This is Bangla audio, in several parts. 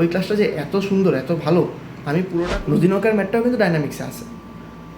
ওই ক্লাসটা যে এত সুন্দর, এত ভালো, আমি পুরোটা নদী নৌকার ম্যাটটাও কিন্তু ডাইনামিক্সে আছে।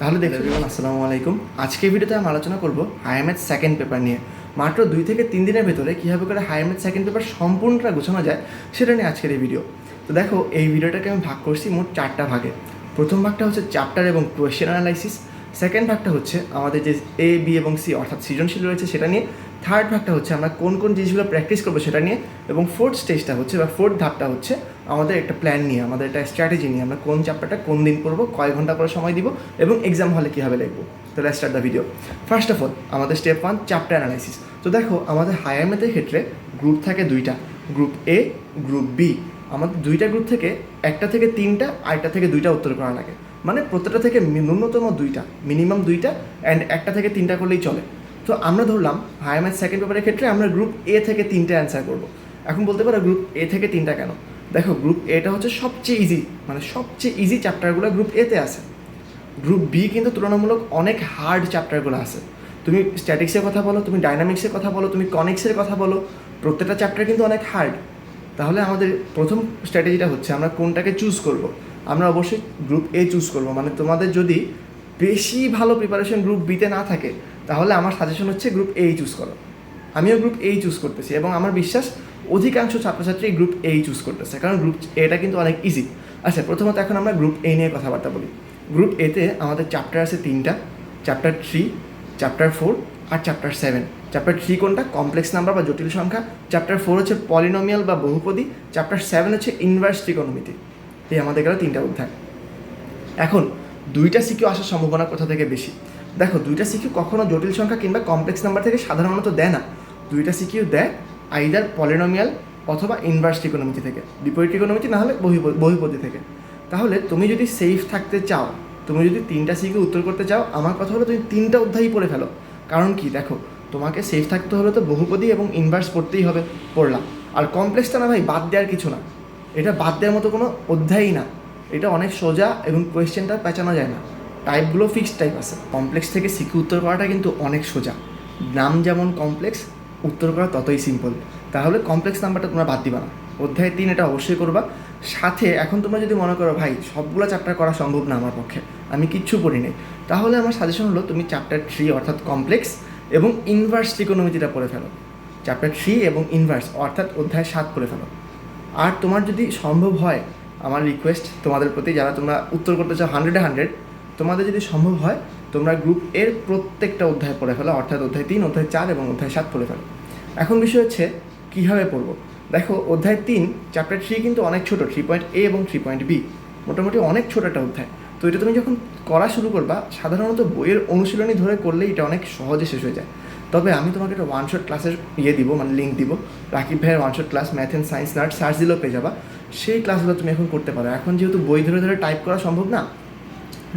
তাহলে দেখে দেবেন আসসালামু আলাইকুম। আজকে ভিডিওতে আমি আলোচনা করব হায়ামেথ সেকেন্ড পেপার নিয়ে। মাত্র দুই থেকে তিন দিনের ভেতরে কীভাবে করে হায়ামেথ সেকেন্ড পেপার সম্পূর্ণটা গোছানো যায়, সেটা নিয়ে আজকের এই ভিডিও তো দেখো, এই ভিডিওটাকে আমি ভাগ করছি মোট চারটা ভাগে। প্রথম ভাগটা হচ্ছে চ্যাপ্টার এবং কোয়েশ্চেন অ্যানালাইসিস সেকেন্ড ভাগটা হচ্ছে আমাদের যে এ বি এবং সি অর্থাৎ সৃজনশীল রয়েছে সেটা নিয়ে। থার্ড ভাগটা হচ্ছে আমরা কোন কোন জিনিসগুলো প্র্যাকটিস করব সেটা নিয়ে এবং ফোর্থ স্টেজটা হচ্ছে বা ফোর্থ ধাপটা হচ্ছে আমাদের একটা প্ল্যান নিয়ে, আমাদের একটা স্ট্র্যাটেজি নিয়ে আমরা কোন চ্যাপ্টারটা কোন দিন পড়ব, কয় ঘণ্টা করে সময় দিব এবং এক্সাম হলে কীভাবে লিখব। তো start the video first of all আমাদের স্টেপ ওয়ান চ্যাপ্টার অ্যানালাইসিস তো দেখো, আমাদের হায়ার ম্যাথের ক্ষেত্রে গ্রুপ থাকে দুইটা। গ্রুপ এ গ্রুপ বি আমাদের দুইটা গ্রুপ থেকে একটা থেকে তিনটা, আরেকটা থেকে দুইটা উত্তর করা লাগে। মানে প্রত্যেকটা থেকে ন্যূনতম দুইটা মিনিমাম দুইটা অ্যান্ড একটা থেকে তিনটা করলেই চলে। তো আমরা ধরলাম হায়ার ম্যাথ সেকেন্ড পেপারের ক্ষেত্রে আমরা গ্রুপ এ থেকে তিনটে অ্যান্সার করব। এখন বলতে পারো গ্রুপ এ থেকে তিনটা কেন? দেখো গ্রুপ এটা হচ্ছে সবচেয়ে ইজি মানে সবচেয়ে ইজি চ্যাপ্টারগুলো গ্রুপ এতে আছে। গ্রুপ বি কিন্তু তুলনামূলক অনেক হার্ড চ্যাপ্টারগুলো আছে। তুমি স্ট্যাটিক্সের কথা বলো, তুমি ডাইনামিক্সের কথা বলো, তুমি কনিক্সের কথা বলো, প্রত্যেকটা চ্যাপ্টার কিন্তু অনেক হার্ড তাহলে আমাদের প্রথম স্ট্র্যাটেজিটা হচ্ছে আমরা কোনটাকে চুজ করব? আমরা অবশ্যই গ্রুপ এ চুজ করব। মানে তোমাদের যদি বেশি ভালো প্রিপারেশন গ্রুপ বিতে না থাকে, তাহলে আমার সাজেশন হচ্ছে গ্রুপ এই চুজ করো। আমিও গ্রুপ এই চুজ করতেছি এবং আমার বিশ্বাস অধিকাংশ ছাত্রছাত্রী গ্রুপ এই চুজ করতেছে, কারণ গ্রুপ এটা কিন্তু অনেক ইজি আচ্ছা প্রথমত এখন আমরা গ্রুপ এ নিয়ে কথাবার্তা বলি। গ্রুপ এতে আমাদের চ্যাপ্টার আছে তিনটা চ্যাপ্টার থ্রি চ্যাপ্টার ফোর আর চ্যাপ্টার সেভেন চ্যাপ্টার থ্রি কোনটা? কমপ্লেক্স নাম্বার বা জটিল সংখ্যা। চ্যাপ্টার ফোর হচ্ছে পলিনোমিয়াল বা বহুপদী। চ্যাপ্টার সেভেন হচ্ছে ইনভার্স ত্রিকোণমিতি এই আমাদের গেল তিনটা অধ্যায় এখন, দুইটা সিকিউ আসার সম্ভাবনা কোথা থেকে বেশি? দেখো, দুইটা সিকিউ কখনো জটিল সংখ্যা কিংবা কমপ্লেক্স নাম্বার থেকে সাধারণত দেয় না। দুইটা সিকিউ দেয় আইদার পলিনোমিয়াল অথবা ইনভার্স ত্রিকোণমিতি থেকে। বিপরীত ত্রিকোণমিতি না হলে বহিপ- বহিপদী থেকে। তাহলে তুমি যদি সেফ থাকতে চাও, তুমি যদি তিনটা সিকিউ উত্তর করতে চাও, আমার কথা হলো তুমি তিনটা অধ্যায়ই পড়ে ফেলো। কারণ কি? দেখো, তোমাকে সেফ থাকতে হলে তো বহুপদী এবং ইনভার্স পড়তেই হবে, পড়লাম। আর কমপ্লেক্সটা না ভাই, বাদ দেওয়ার কিছু না। এটা বাদ দেওয়ার মতো কোনো অধ্যায়ই না। এটা অনেক সোজা এবং কোয়েশ্চেনটা পেঁচানো যায় না। টাইপগুলো ফিক্সড টাইপ আছে। কমপ্লেক্স থেকে সিকিউ উত্তর করাটা কিন্তু অনেক সোজা। নাম যেমন কমপ্লেক্স উত্তর করা ততই সিম্পল তাহলে কমপ্লেক্স নাম্বারটা তোমরা বাদ দিবা না। অধ্যায় তিন এটা অবশ্যই করবা। সাথে এখন তোমরা যদি মনে করো, ভাই, সবগুলো চ্যাপ্টার করা সম্ভব না আমার পক্ষে। আমি কিচ্ছু পড়ি নাই। তাহলে আমার সাজেশন হলো, তুমি চ্যাপ্টার থ্রি অর্থাৎ কমপ্লেক্স এবং ইনভার্স ত্রিকোণমিতিটা পড়ে ফেলো। চ্যাপ্টার থ্রি এবং ইনভার্স অর্থাৎ অধ্যায় সাত পড়ে ফেলো। আর তোমার যদি সম্ভব হয় আমার রিকোয়েস্ট তোমাদের প্রতি যারা তোমরা উত্তর করতে চাও হান্ড্রেডে হান্ড্রেড তোমাদের যদি সম্ভব হয়, তোমরা গ্রুপ এর প্রত্যেকটা অধ্যায় পড়ে ফেলো, অর্থাৎ অধ্যায় তিন, অধ্যায় চার এবং অধ্যায় সাত পড়ে ফেলো। এখন বিষয় হচ্ছে, কীভাবে পড়ব? দেখো, অধ্যায় তিন চ্যাপ্টার থ্রি কিন্তু অনেক ছোটো থ্রি পয়েন্ট এ এবং থ্রি পয়েন্ট বি মোটামুটি অনেক ছোটো একটা অধ্যায়। তো এটা তুমি যখন করা শুরু করবা, সাধারণত বইয়ের অনুশীলনী ধরে করলে এটা অনেক সহজে শেষ হয়ে যায়। তবে আমি তোমাকে একটা ওয়ান শট ক্লাসের ইয়ে দিব মানে লিঙ্ক দিব। রাকিব ভাইয়ের one shot class math and science নার্ট search দিলেও পেয়ে যাবা। সেই ক্লাসগুলো তুমি এখন করতে পারো। এখন যেহেতু বই ধরে ধরে টাইপ করা সম্ভব না,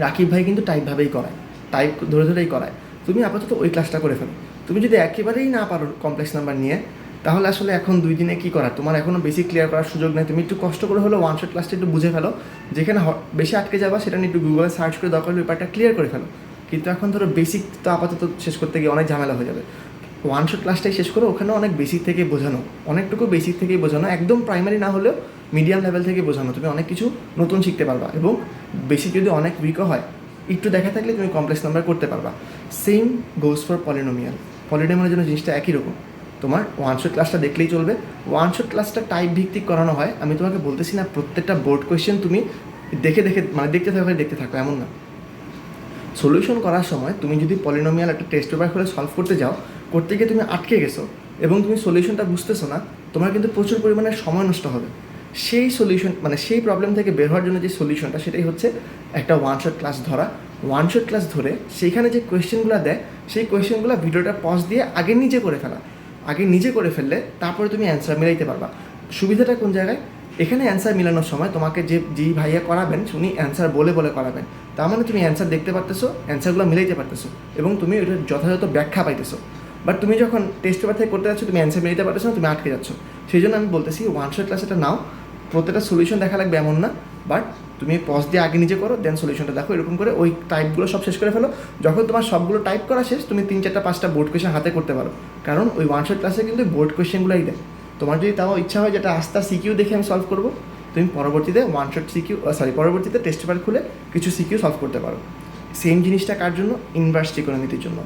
রাকিব ভাই কিন্তু টাইপভাবেই করায়। টাইপ ধরে ধরেই করায়। তুমি আপাতত ওই ক্লাসটা করে ফেলো। তুমি যদি একেবারেই না পারো কমপ্লেক্স নাম্বার নিয়ে, তাহলে আসলে এখন দুই দিনে কী করার? তোমার এখনও বেশি ক্লিয়ার করার সুযোগ নেই। তুমি একটু কষ্ট করে হলো ওয়ান শট ক্লাসটা একটু বুঝে ফেলো। যেখানে বেশি আটকে যাবা, সেটা নিয়ে একটু গুগলে সার্চ করে দরকার ব্যাপারটা ক্লিয়ার করে ফেলো। কিন্তু এখন ধরো বেসিক তো আপাতত শেষ করতে গিয়ে অনেক ঝামেলা হয়ে যাবে। ওয়ান শট ক্লাসটাই শেষ করে ওখানে অনেক বেসিক থেকে বোঝানো। অনেকটুকু বেসিক থেকেই বোঝানো, একদম প্রাইমারি না হলেও মিডিয়াম লেভেল থেকে বোঝানো। তুমি অনেক কিছু নতুন শিখতে পারবা এবং বেসিক যদি অনেক উইকও হয়, একটু দেখা থাকলে তুমি কমপ্লেক্স নাম্বার করতে পারবা। সেম গোজ ফর পলিনোমিয়াল পলিনোমিয়ালের জন্য জিনিসটা একই রকম। তোমার ওয়ান শট ক্লাসটা দেখলেই চলবে। ওয়ান শট ক্লাসটা টাইপ ভিত্তিক করানো হয়। আমি তোমাকে বলতেছি না প্রত্যেকটা বোর্ড কোয়েশ্চেন তুমি দেখে দেখে মানে দেখতে থাকো দেখতে থাকো, এমন না। সলিউশন করার সময় তুমি যদি পলিনোমিয়াল একটা টেস্ট পেপার করে সলভ করতে যাও, করতে গিয়ে তুমি আটকে গেছো এবং তুমি সলিউশনটা বুঝতেছো না, তোমার কিন্তু প্রচুর পরিমাণে সময় নষ্ট হবে। সেই সলিউশন মানে সেই প্রবলেম থেকে বের হওয়ার জন্য যে সলিউশনটা সেটাই হচ্ছে একটা ওয়ান শট ক্লাস ধরা। ওয়ান শট ক্লাস ধরে সেইখানে যে কোয়েশ্চেনগুলো দেয়, সেই কোয়েশ্চেনগুলো ভিডিওটা পজ দিয়ে আগে নিজে করে ফেলা। আগে নিজে করে ফেললে তারপরে তুমি অ্যান্সার মিলাইতে পারবা। সুবিধাটা কোন জায়গায়? এখানে অ্যান্সার মিলানোর সময় তোমাকে যে যেই ভাইয়া করাবেন, উনি অ্যান্সার বলে বলে করাবেন। তার মানে তুমি অ্যান্সার দেখতে পারতেছো অ্যান্সারগুলো মিলাইতে পারতেছো এবং তুমি ওইটার যথাযথ ব্যাখ্যা পাইতেছো। বাট তুমি যখন টেস্ট পেপার থেকে করতে যাচ্ছ, তুমি অ্যান্সার মিলাইতে পারতেছো না, তুমি আটকে যাচ্ছ। সেই জন্য আমি বলতেছি ওয়ান শট ক্লাস এটা নাও। প্রত্যেকটা সলিউশন দেখা লাগবে এমন না বাট তুমি পজ দিয়ে আগে নিজে করো দেন সলিউশনটা দেখো, এরকম করে ওই টাইপগুলো সব শেষ করে ফেলো। যখন তোমার সবগুলো টাইপ করা শেষ, তুমি তিন চারটা পাঁচটা বোর্ড কোয়েশ্চেন হাতে করতে পারো। কারণ ওই ওয়ান শট ক্লাসে কিন্তু বোর্ড কোয়েশ্চেনগুলোই দেয়। তোমার যদি তাও ইচ্ছা হয় যেটা আস্তা সিকিউ দেখে আমি সলভ করব, তুমি পরবর্তীতে ওয়ান শট সিকিউ সরি পরবর্তীতে টেস্ট পেপার খুলে কিছু সিকিউ সলভ করতে পারো। সেম জিনিসটা কার জন্য? ইনভার্স ইকোনমিদের জন্য।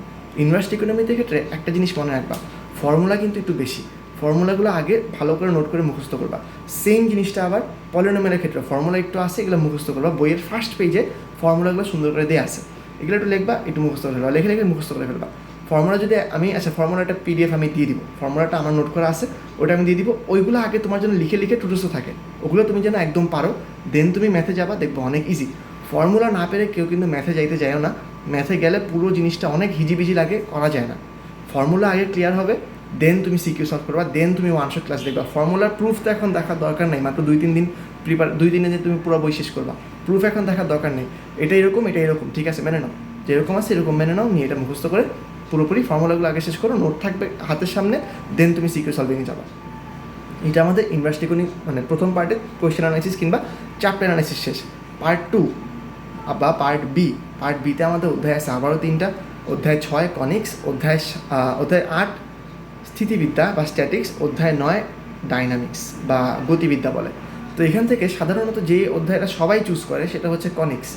ইনভার্স ইকোনমিদের ক্ষেত্রে একটা জিনিস মনে রাখবা ফর্মুলা কিন্তু একটু বেশি। ফর্মুলাগুলো আগে ভালো করে নোট করে মুখস্থ করবা। সেম জিনিসটা আবার পলিনোমিয়ালের ক্ষেত্রে ফর্মুলা একটু আছে, এগুলো মুখস্থ করবা। বইয়ের ফার্স্ট পেজে ফর্মুলাগুলো সুন্দর করে দিয়ে আছে। এগুলো একটু লিখবা, একটু মুখস্থ করে ফেলবা। লেখে লিখে মুখস্থ করে ফেলবা। ফর্মুলা যদি আমি আচ্ছা ফর্মুলাটা পিডিএফ আমি দিয়ে দিব। ফর্মুলাটা আমার নোট করা আছে, ওটা আমি দিয়ে দিব। ওইগুলো আগে তোমার জন্য লিখে লিখে টুটুসো থাকে। ওগুলো তুমি যেন একদম পারো দেন তুমি ম্যাথে যাবা, দেখব অনেক ইজি ফর্মুলা না পেরে কেউ কিন্তু ম্যাথে যাইতে যায়ও না। ম্যাথে গেলে পুরো জিনিসটা অনেক হিজিবিজি লাগে, করা যায় না। ফর্মুলা আগে ক্লিয়ার হবে দেন তুমি সিকিউ সলভ করবা দেন তুমি ওয়ান শট ক্লাস দেখবা। ফর্মুলার প্রুফ তো এখন দেখার দরকার নেই, মাত্র দুই, তিন দিন প্রিপার দুই দিনে যে তুমি পুরো বই শেষ করবা। প্রুফ এখন দেখার দরকার নেই। এটা এরকম এটা এরকম, ঠিক আছে, মেনে নাও। যেরকম আছে, এরকম মেনে নাও, নিয়ে এটা মুখস্থ করে পুরোপুরি ফর্মুলাগুলো আগে শেষ করো, নোট থাকবে হাতের সামনে দেন তুমি সিকিউ সলভিংয়ে যাবা। এটা আমাদের ইনভেস্টিগেশন মানে প্রথম পার্টে কোয়েশ্চেন অ্যানালাইসিস কিংবা চ্যাপ্টার অ্যানালাইসিস শেষ। পার্ট টু বা পার্ট বি পার্ট বিতে আমাদের অধ্যায় আছে আবারও তিনটা। অধ্যায় ছয় কনিক্স অধ্যায় অধ্যায় আট, স্থিতিবিদ্যা বা স্ট্যাটিক্স অধ্যায় নয় ডাইনামিক্স বা গতিবিদ্যা বলে। তো এখান থেকে সাধারণত যে অধ্যায়টা সবাই চুজ করে সেটা হচ্ছে কনিক্স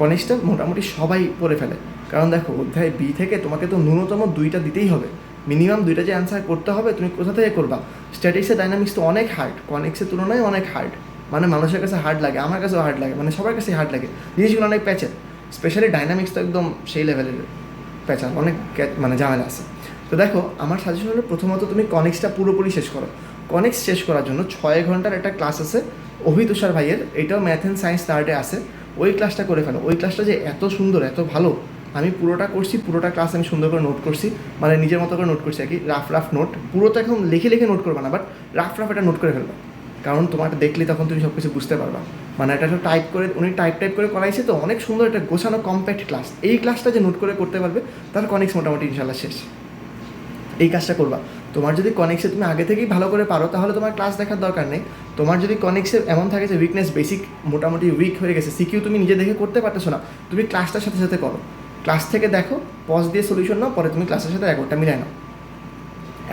কনিক্সটা মোটামুটি সবাই পড়ে ফেলে। কারণ দেখো, অধ্যায় বি থেকে তোমাকে তো ন্যূনতম দুইটা দিতেই হবে। মিনিমাম দুইটা যে অ্যান্সার করতে হবে, তুমি কোথা থেকে করবা? স্ট্যাটিক্সের ডাইনামিক্স তো অনেক হার্ড কনিক্সের তুলনায় অনেক হার্ড মানে মানুষের কাছে হার্ড লাগে, আমার কাছেও হার্ড লাগে মানে সবার কাছে হার্ড লাগে। জিনিসগুলো অনেক প্যাচে স্পেশালি ডাইনামিক্স তো একদম সেই লেভেলের প্যাচা অনেক মানে ঝামেলা আছে। তো দেখো, আমার সাজেশন হলো প্রথমত তুমি কনিক্সটা পুরোপুরি শেষ করো। কনিক্স শেষ করার জন্য ছয় ঘণ্টার একটা ক্লাস আছে অভি তুষার ভাইয়ের, এটাও ম্যাথ অ্যান্ড সায়েন্স থার্ডে আছে। ওই ক্লাসটা করে ফেলো। ওই ক্লাসটা যে এত সুন্দর, এত ভালো আমি পুরোটা করছি, পুরোটা ক্লাস আমি সুন্দর করে নোট করছি মানে নিজের মতো করে নোট করছি আর কি রাফ রাফ নোট পুরোটা এখন লিখে লিখে নোট করবা না বাট রাফ রাফ এটা নোট করে ফেলবা। কারণ তোমারটা দেখলে তখন তুমি সব কিছু বুঝতে পারবা। মানে এটা টাইপ করে, উনি টাইপ টাইপ করে করাইছে তো, অনেক সুন্দর একটা গোছানো কম্প্যাক্ট ক্লাস এই ক্লাসটা যে নোট করে করতে পারবে, তার কনিক্স মোটামুটি ইনশাল্লাহ শেষ। এই কাজটা করবা। তোমার যদি কনেক্সে তুমি আগে থেকেই ভালো করে পারো, তাহলে তোমার ক্লাস দেখার দরকার নেই। তোমার যদি কনেক্সে এমন থাকে যে উইকনেস বেসিক মোটামুটি উইক হয়ে গেছে সিকিউ তুমি নিজে দেখে করতে পারতেছো না, তুমি ক্লাসটার সাথে সাথে করো। ক্লাস থেকে দেখো পজ দিয়ে সলিউশন নাও, পরে তুমি ক্লাসের সাথে রেকর্ডটা মিলাই নাও।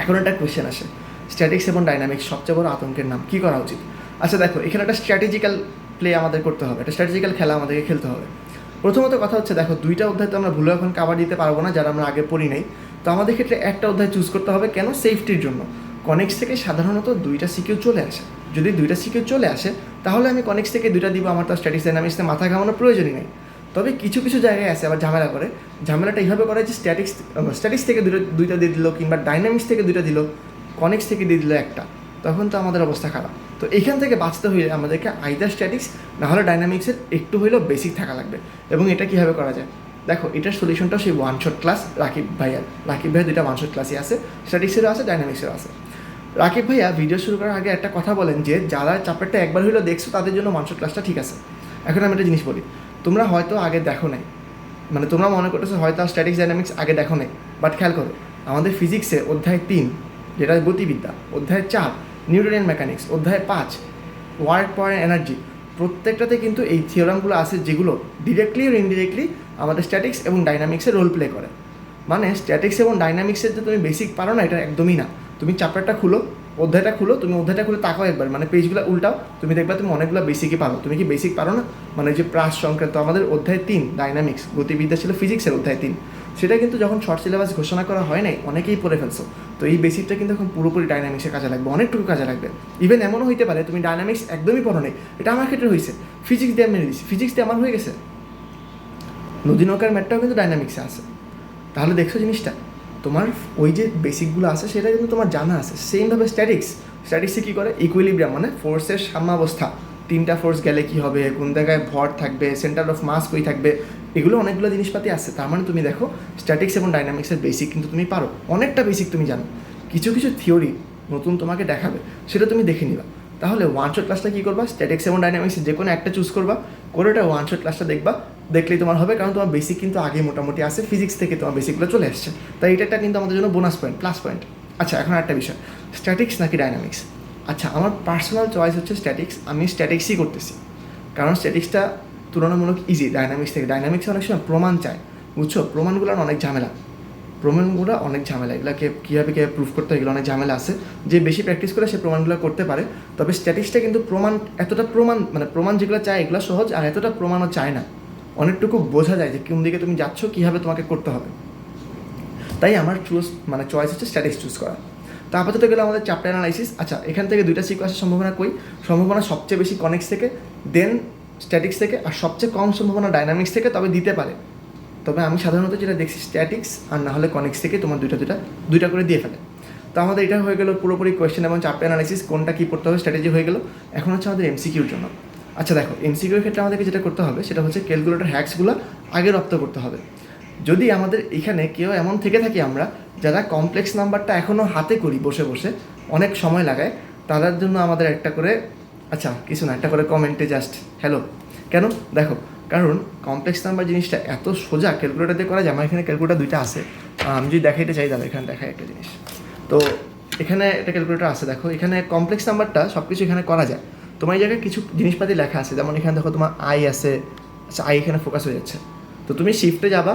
এখন একটা কোয়েশ্চেন আসে স্ট্যাটিক্স এবং ডাইনামিক্স সবচেয়ে বড় আতঙ্কের নাম, কী করা উচিত? আচ্ছা দেখো, এখানে একটা স্ট্র্যাটেজিক্যাল প্লে আমাদের করতে হবে, একটা স্ট্র্যাটেজিক্যাল খেলা আমাদেরকে খেলতে হবে। প্রথমত কথা হচ্ছে দেখো, দুইটা অধ্যায় তো আমরা ভুলে এখন কাবার দিতে পারব না, যারা আমরা আগে পড়ি নাই। তো আমাদের ক্ষেত্রে একটা অধ্যায় চুজ করতে হবে, কেন? সেফটির জন্য। কনেক্স থেকে সাধারণত দুইটা সিকিউ চলে আসে। যদি দুইটা সিকিউ চলে আসে, তাহলে আমি কনেক্স থেকে দুইটা দিব, আমার তো স্ট্যাটিক্স ডাইনামিক্সে মাথা ঘামানোর প্রয়োজনই নেই। তবে কিছু কিছু জায়গায় আছে আবার ঝামেলা করে। ঝামেলাটা এইভাবে করে যে স্ট্যাটিক্স স্ট্যাটিক্স থেকে দুটো, দুইটা দিয়ে দিল কিংবা ডাইনামিক্স থেকে দুইটা দিল কনেক্স থেকে দিয়ে দিল একটা। তখন তো আমাদের অবস্থা খারাপ। তো এখান থেকে বাঁচতে হইলে আমাদেরকে আইদার স্ট্যাটিক্স না হলে ডাইনামিক্সের একটু হইলেও বেসিক থাকা লাগবে। এবং এটা কীভাবে করা যায়? দেখো, এটার সলিউশনটা সেই ওয়ান শট ক্লাস রাকিব ভাইয়ার। রাকিব ভাইয়া দুইটা ওয়ান শট ক্লাসই আছে স্ট্যাটিক্সেরও আছে ডাইনামিক্সেরও আছে। রাকিব ভাইয়া ভিডিও শুরু করার আগে একটা কথা বলেন যে, যারা চ্যাপ্টারটা একবার হইলেও দেখছ, তাদের জন্য ওয়ান শট ক্লাসটা ঠিক আছে। এখন আমি একটা জিনিস বলি তোমরা হয়তো আগে দেখো নাই। মানে তোমরা মনে করতেছো হয়তো স্ট্যাটিক্স ডাইনামিক্স আগে দেখো নাই। বাট খেয়াল করো, আমাদের ফিজিক্সে অধ্যায় তিন, যেটা গতিবিদ্যা, অধ্যায় চার নিউটনিয়ান মেকানিক্স অধ্যায় পাঁচ ওয়ার্ক পাওয়ার এনার্জি প্রত্যেকটাতে কিন্তু এই থিওরামগুলো আছে যেগুলো ডিরেক্টলি আর ইনডিরেক্টলি আমাদের স্ট্যাটিক্স এবং ডাইনামিক্সের রোল প্লে করে। মানে স্ট্যাটিক্স এবং ডাইনামিক্সের যে তুমি বেসিক পারো না, এটা একদমই না। তুমি চ্যাপ্টারটা খুলো অধ্যায়টা খুলো, তুমি অধ্যায়টা খুলে তাকাও একবার মানে পেজগুলো উল্টাও, তুমি দেখবা তুমি অনেকগুলো বেসিকই পারো। তুমি কি বেসিক পারো না? মানে যে প্রাস সংক্রান্ত, আমাদের অধ্যায় তিন ডাইনামিক্স গতিবিদ্যা ছিল ফিজিক্সের অধ্যায় তিন। সেটা কিন্তু যখন শর্ট সিলেবাস ঘোষণা করা হয় নাই, অনেকেই পড়ে ফেলছো। তো এই বেসিকটা কিন্তু এখন পুরোপুরি ডাইনামিক্সে কাজে লাগবে, অনেকটুকু কাজে লাগবে। ইভেন এমনও হইতে পারে, তুমি ডাইনামিক্স একদমই পড়ো নাই, এটা আমার ক্ষেত্রে হয়েছে ফিজিক্স দিয়ে আমি মেনে দিচ্ছি ফিজিক্স দিয়ে আমার হয়ে গেছে। নদী নৌকার ম্যাটটাও কিন্তু ডাইনামিক্সে আছে। তাহলে দেখছ জিনিসটা। তোমার ওই যে বেসিকগুলো আছে, সেটা কিন্তু তোমার জানা আছে। সেমভাবে স্ট্যাটিক্স স্ট্যাটিক্সে কী করে? ইকুইলিব্রিয়াম মানে ফোর্সের সাম্যাবস্থা। তিনটা ফোর্স গেলে কী হবে? কোন জায়গায় ভর থাকবে? সেন্টার অফ মাস কই থাকবে? এগুলো অনেকগুলো জিনিসপাতি আছে। তার মানে তুমি দেখো স্ট্যাটিক্স এবং ডাইনামিক্সের বেসিক কিন্তু তুমি পারো। অনেকটা বেসিক তুমি জানো। কিছু কিছু থিওরি নতুন তোমাকে দেখাবে। সেটা তুমি দেখে নিবা। তাহলে ওয়ান শট ক্লাসটা কী করবা? স্ট্যাটিক্স এবং ডাইনামিক্স যে কোনো একটা চুজ করবা। করে ওটা ওয়ান শট ক্লাসটা দেখবা। দেখলেই তোমার হবে, কারণ তোমার বেসিক কিন্তু আগে মোটামুটি আছে ফিজিক্স থেকে তোমার বেসিকগুলো চলে আসছে তাই এটা কিন্তু আমাদের জন্য বোনাস পয়েন্ট প্লাস পয়েন্ট আচ্ছা এখন একটা বিষয় স্ট্যাটিক্স নাকি ডাইনামিক্স আচ্ছা আমার পার্সোনাল চয়েস হচ্ছে স্ট্যাটিক্স আমি স্ট্যাটিক্সই করতেছি। কারণ স্ট্যাটিক্সটা তুলনামূলক ইজি ডাইনামিক্স থেকে। ডাইনামিক্সে অনেক সময় প্রমাণ চায় বুঝছ? প্রমাণগুলোর অনেক ঝামেলা। প্রমাণগুলো অনেক ঝামেলা, এগুলোকে কীভাবে কীভাবে প্রুফ করতে হয়, এগুলো অনেক ঝামেলা আছে। যে বেশি প্র্যাকটিস করে সে প্রমাণগুলো করতে পারে, তবে স্ট্যাটিক্সটা কিন্তু প্রমাণ, এতটা প্রমাণ মানে প্রমাণ যেগুলো চায়, এগুলো সহজ, আর এতটা প্রমাণও চায় না। অনেকটুকু বোঝা যায় যে কোন দিকে তুমি যাচ্ছ, কীভাবে তোমাকে করতে হবে। তাই আমার চুজ মানে চয়েস হচ্ছে স্ট্যাটিক্স চুজ করা। তো আপাতত গেলে আমাদের চ্যাপ্টার অ্যানালাইসিস আচ্ছা এখান থেকে দুইটা সিকো আসার সম্ভাবনা কই? সম্ভাবনা সবচেয়ে বেশি কনেক্স থেকে দেন স্ট্যাটিক্স থেকে, আর সবচেয়ে কম সম্ভাবনা ডাইনামিক্স থেকে, তবে দিতে পারে। তবে আমি সাধারণত যেটা দেখছি স্ট্যাটিক্স আর না হলে কনেক্স থেকে তোমার দুইটা দুটা দুইটা করে দিয়ে ফেলে। তো আমাদের এটা হয়ে গেলো পুরোপুরি কোয়েশ্চেন এবং চ্যাপ্টার অ্যানালাইসিস কোনটা কী পড়তে হবে স্ট্র্যাটেজি হয়ে গেলো। এখন হচ্ছে আমাদের এমসিকিউর জন্য। আচ্ছা দেখো এমসিকিউর ক্ষেত্রে আমাদেরকে যেটা করতে হবে, সেটা হচ্ছে ক্যালকুলেটর হ্যাক্সগুলো আগে রপ্ত করতে হবে। যদি আমাদের এখানে কেউ এমন থেকে থাকি আমরা, যারা কমপ্লেক্স নাম্বারটা এখনও হাতে করি বসে বসে, অনেক সময় লাগায়, তাদের জন্য আমাদের একটা করে আচ্ছা কিছু না, একটা করে কমেন্টে জাস্ট হ্যালো কেন? দেখো, কারণ কমপ্লেক্স নাম্বার জিনিসটা এত সোজা ক্যালকুলেটার দিয়ে করা যায়, আমার এখানে ক্যালকুলেটার দুইটা আছে। আমি যদি দেখাইতে চাই, তাহলে এখানে দেখাই একটা জিনিস। তো, এখানে একটা ক্যালকুলেটার আছে, দেখো। এখানে কমপ্লেক্স নাম্বারটা সব কিছু এখানে করা যায়। তোমার এই জায়গায় কিছু জিনিসপাতি লেখা আছে, যেমন এখানে দেখো তোমার আই আছে আচ্ছা আই এখানে ফোকাস হয়ে যাচ্ছে। তো তুমি শিফটে যাবা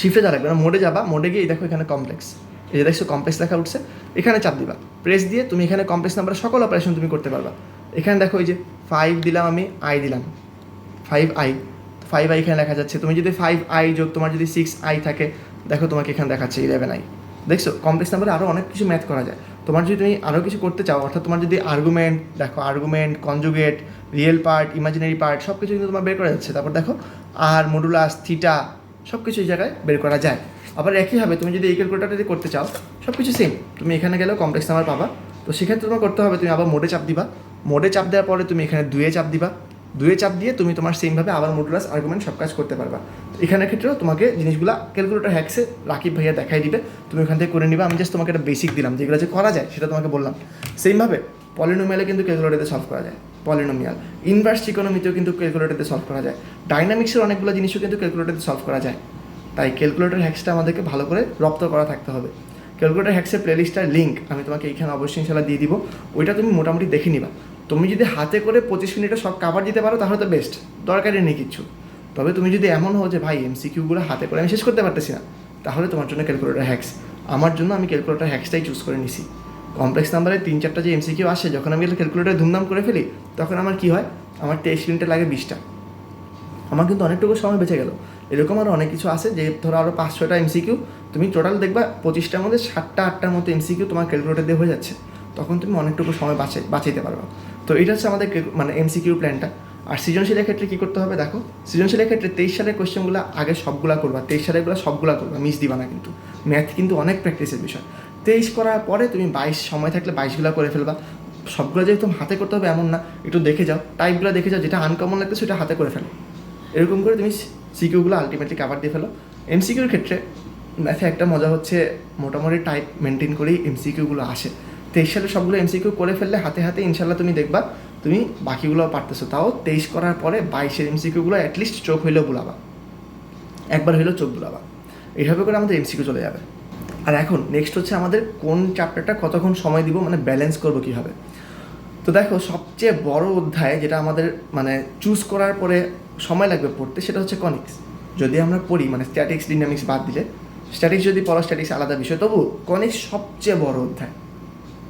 শিফটে যা লাগবে না মোডে যাবা মোডে গিয়ে দেখো এখানে কমপ্লেক্স এই যে দেখছ কমপ্লেক্স লেখা উঠছে, এখানে চাপ দিবা। প্রেস দিয়ে তুমি এখানে কমপ্লেক্স নাম্বারের সকল অপারেশন তুমি করতে পারবা। এখানে দেখো এই যে ফাইভ দিলাম আমি আই দিলাম। ফাইভ আই ফাইভ আই এখানে লেখা যাচ্ছে। তুমি যদি ফাইভ আই যোগ তোমার যদি সিক্স আই থাকে, দেখো তোমাকে এখানে দেখাচ্ছে ইলেভেন আই দেখছ? কমপ্লেক্স নাম্বারে আরও অনেক কিছু ম্যাথ করা যায়। তোমার যদি তুমি আরও কিছু করতে চাও, অর্থাৎ তোমার যদি আর্গুমেন্ট দেখো argument conjugate real part imaginary part সব কিছু কিন্তু তোমার বের করা যাচ্ছে। তারপর দেখো আর মডুলাস থিটা সব কিছু এই জায়গায় বের করা যায়। আবার একইভাবে তুমি যদি এই ক্যালকুলেটারটা দিয়ে করতে চাও সব কিছু সেম তুমি এখানে গেলেও কমপ্লেক্স নাম্বার পাবা। তো সেক্ষেত্রে তোমার করতে হবে, তুমি আবার মোডে চাপ দিবা। মোডে চাপ দেওয়ার পরে তুমি এখানে দুয়ে চাপ দিবা। দুয়ে চাপ দিয়ে তুমি তোমার সেমভাবে আবার মডুলাস আর্গুমেন্ট সব কাজ করতে পারবা। এখানের ক্ষেত্রেও তোমাকে জিনিসগুলো ক্যালকুলেটর হ্যাক্সে রাকিব ভাইয়া দেখাই দিবে। তুমি ওখান থেকে করে নিবা। আমি জাস্ট তোমাকে একটা বেসিক দিলাম, যেগুলো যে করা যায় সেটা তোমাকে বললাম। সেমভাবে পলিনোমিয়ালে কিন্তু ক্যালকুলেটারে সলভ করা যায়। পলিনোমিয়াল ইনভার্স ইকোনমিতেও কিন্তু ক্যালকুলেটারে সলভ করা যায়। ডাইনামিক্সের অনেকগুলো জিনিসও কিন্তু ক্যালকুলেটারে সলভ করা যায়। তাই ক্যালকুলেটর হ্যাক্সটা আমাদেরকে ভালো করে রপ্ত করা থাকতে হবে। ক্যালকুলেটর হ্যাক্সের প্লেলিস্টার লিঙ্ক আমি তোমাকে এইখানে অবশ্যই ইনশাল্লাহ দিয়ে দিব। ওইটা তুমি মোটামুটি দেখে নিবা। তুমি যদি হাতে করে পঁচিশ মিনিটে সব কাভার দিতে পারো, তাহলে তো বেস্ট দরকারই নেই কিচ্ছু তবে তুমি যদি এমন হও যে, ভাই এমসিকিউগুলো হাতে করে আমি শেষ করতে পারতেছি না, তাহলে তোমার জন্য ক্যালকুলেটার হ্যাক্স আমার জন্য আমি ক্যালকুলেটার হ্যাক্সটাই চুজ করে নিছি। কমপ্লেক্স নাম্বারের তিন চারটা যে এমসিকিউ আসে, যখন আমি ক্যালকুলেটার ধুমধাম করে ফেলি, তখন আমার কি হয়? আমার তেইশ মিনিটে লাগে বিশটা। আমার কিন্তু অনেকটুকু সময় বেঁচে গেল। এরকম আরও অনেক কিছু আছে যে, ধরো আরও পাঁচ ছটা এমসিকিউ তুমি টোটাল দেখবা পঁচিশটার মধ্যে সাতটা আটটার মতো এমসিকিউ তোমার ক্যালকুলেটার দিয়ে হয়ে যাচ্ছে। তখন তুমি অনেকটুকু সময় বাঁচাই, বাঁচাইতে পারবা। তো এটা হচ্ছে আমাদের মানে এমসিকিউ প্ল্যানটা আর সৃজনশীলের ক্ষেত্রে কী করতে হবে? দেখো, সৃজনশীলের ক্ষেত্রে তেইশ সালের কোয়েশ্চেনগুলো আগে সবগুলা করবা, তেইশ সালেরগুলো সবগুলা করবা মিস দিবা না কিন্তু। ম্যাথ কিন্তু অনেক প্র্যাকটিসের বিষয়। তেইশ করার পরে তুমি বাইশ, সময় থাকলে বাইশগুলো করে ফেলবা। সবগুলো যেহেতু হাতে করতে হবে এমন না, একটু দেখে যাও। টাইপগুলো দেখে যাও, যেটা আনকমন লাগবে সেটা হাতে করে ফেলো। এরকম করে তুমি সিকিউগুলো আলটিমেটলি কাভার দিয়ে ফেলো। এমসিকিউর ক্ষেত্রে ম্যাথে একটা মজা হচ্ছে, মোটামুটি টাইপ মেনটেন করেই এমসিকিউগুলো আসে। তেইশ সালে সবগুলো এমসিকিউ করে ফেললে হাতে হাতে ইনশাল্লাহ তুমি দেখবা তুমি বাকিগুলো পারতেছো। তাও তেইশ করার পরে বাইশের এমসিকিউগুলো অ্যাটলিস্ট চোখ হইলেও বুলাবা। একবার হইলেও চোখ বুলাবা। এইভাবে করে আমাদের এমসিকিউ চলে যাবে। আর এখন নেক্সট হচ্ছে আমাদের কোন চ্যাপ্টারটা কতক্ষণ সময় দিব মানে ব্যালেন্স করব কীভাবে? তো দেখো, সবচেয়ে বড় অধ্যায় যেটা আমাদের মানে চুজ করার পরে সময় লাগবে পড়তে, সেটা হচ্ছে কনিক্স যদি আমরা পড়ি মানে স্ট্যাটিক্স ডিনামিক্স বাদ দিলে। স্ট্যাটিক্স যদি পড়ো স্ট্যাটিক্স আলাদা বিষয়। তবু কনিক্স সবচেয়ে বড় অধ্যায়।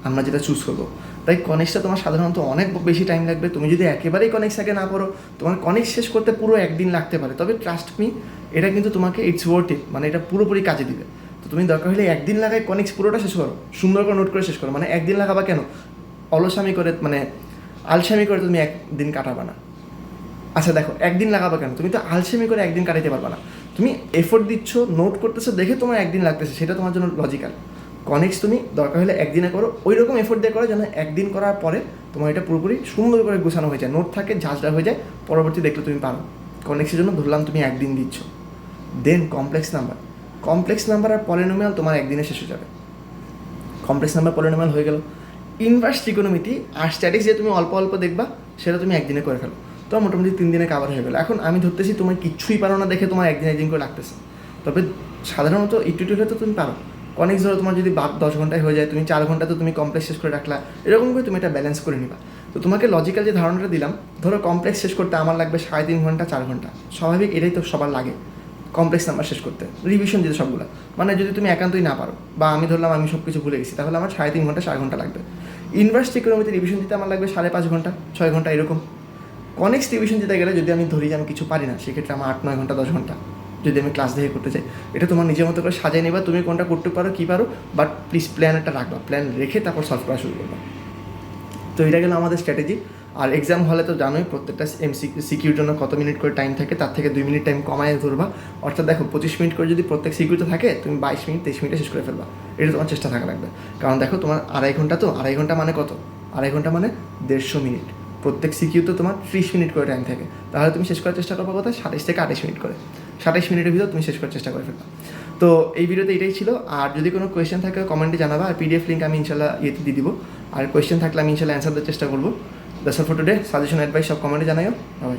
আমরা যেটা চুজ করব। তাই কনিক্সটা তোমার সাধারণত অনেক বেশি টাইম লাগবে। তুমি যদি একেবারেই কনিক্স আগে না পড়ো তোমার কনিক্স শেষ করতে পুরো একদিন লাগতে পারে। তবে ট্রাস্ট মি এটা কিন্তু তোমাকে ইটস ওয়ার্থ ইট মানে এটা পুরোপুরি কাজে দিবে। তো তুমি দরকার হলে একদিন লাগাই কনিক্স পুরোটা শেষ করো সুন্দর করে নোট করে শেষ করো। মানে একদিন লাগাবা কেন? অলসামি করে মানে আলসামি করে তুমি একদিন কাটাবা না। আচ্ছা দেখো, একদিন লাগাবা কেন? তুমি তো আলসেমি করে একদিন কাটাইতে পারবা না। তুমি এফোর্ট দিচ্ছ নোট করতেছো, দেখে তোমার একদিন লাগতেছে, সেটা তোমার জন্য লজিক্যাল কনেক্স তুমি দরকার হলে একদিনে করো। ওই রকম এফোর্ট দিয়ে করো যেন একদিন করার পরে তোমার এটা পুরোপুরি সুন্দর করে গোছানো হয়ে যায়। নোট থাকে, ঝাঁঝরা হয়ে যায়, পরবর্তী দেখলে তুমি পারো। কনেক্সের জন্য ধরলাম তুমি একদিন দিচ্ছ। Then complex number complex number আর পলিনোমিয়াল তোমার একদিনে শেষ হয়ে যাবে। কমপ্লেক্স নাম্বার পলিনোমিয়াল হয়ে গেল। ইনভার্স ট্রিকোনোমিতি আর স্ট্যাটিক্স যে তুমি অল্প অল্প দেখবা, সেটা তুমি একদিনে করে ফেলো। তো মোটামুটি তিন দিনে কাভার হয়ে গেলো। এখন আমি ধরতেছি তোমার কিচ্ছুই পারো না দেখে তোমার একদিন একদিন করে লাগতেছে তবে সাধারণত একটু একটু তো তুমি পারো। কনেক্স ধরো তোমার যদি বাদ দশ ঘন্টায় হয়ে যায়, তুমি চার ঘণ্টা তো তুমি কমপ্লেক্স শেষ করে রাখলা, এরকম করে তুমি এটা ব্যালেন্স করে নিবা। তো তোমাকে লজিক্যাল যে ধারণাটা দিলাম, ধরো কমপ্লেক্স শেষ করতে আমার লাগবে সাড়ে তিন ঘণ্টা, চার ঘণ্টা। স্বাভাবিক এটাই তো সবার লাগে কমপ্লেক্স নাম্বার শেষ করতে। রিভিশন দিতে সবগুলো। মানে যদি তুমি একান্তই না পারো, বা আমি ধরলাম আমি সব কিছু ভুলে গেছি, তাহলে আমার সাড়ে তিন ঘণ্টা, চার ঘণ্টা লাগবে। ইনভার্স ইকোনমিতে রিভিশন দিতে আমার লাগবে সাড়ে পাঁচ ঘণ্টা, ছয় ঘণ্টা, এরকম। কনেক্স রিভিশন দিতে গেলে যদি আমি ধরি যে আমি কিছু পারি না, সেক্ষেত্রে আমার আট, নয় ঘণ্টা, দশ ঘণ্টা। যদি আমি ক্লাস দেখে করতে চাই, এটা তোমার নিজের মতো করে সাজিয়ে নেবা, তুমি কোনটা করতে পারো, কী পারো বাট প্লিজ প্ল্যান একটা রাখবা প্ল্যান রেখে তারপর সলভ করা শুরু করবা। তো এটা গেল আমাদের স্ট্র্যাটেজি আর এক্সাম হলে তো জানোই, প্রত্যেকটা এম সিকিউর জন্য কত মিনিট করে টাইম থাকে, তার থেকে দুই মিনিট টাইম কমায় ধরবা। অর্থাৎ দেখো, পঁচিশ মিনিট করে যদি প্রত্যেক সিকিউরিতে থাকে, তুমি বাইশ মিনিট তেইশ মিনিটে শেষ করে ফেলবা। এটা তোমার চেষ্টা থাকা লাগবে। কারণ দেখো, তোমার আড়াই ঘণ্টা তো, আড়াই ঘণ্টা মানে কত? আড়াই ঘণ্টা মানে দেড়শো মিনিট প্রত্যেক সিকিউতে তোমার ত্রিশ মিনিট করে টাইম থাকে। তাহলে তুমি শেষ করার চেষ্টা করব কোথায়? সাতাইশ থেকে আঠাশ মিনিট করে। সাতাইশ মিনিটের ভিতর তুমি শেষ করার চেষ্টা করে ফেলবা। তো এই ভিডিওতে এটাই ছিল। আর যদি কোনো কোয়েশ্চেন থাকে কমেন্টে জানাবা। আর পিডিএফ লিঙ্ক আমি ইনশাল্লাহ ইয়েতে দিয়ে দিব। আর কোয়েশ্চেন থাকলে আমি ইনশাল্লাহ অ্যান্সার দেওয়ার চেষ্টা করব। All for today suggestion advice সব কমেন্টে জানাইও। বাই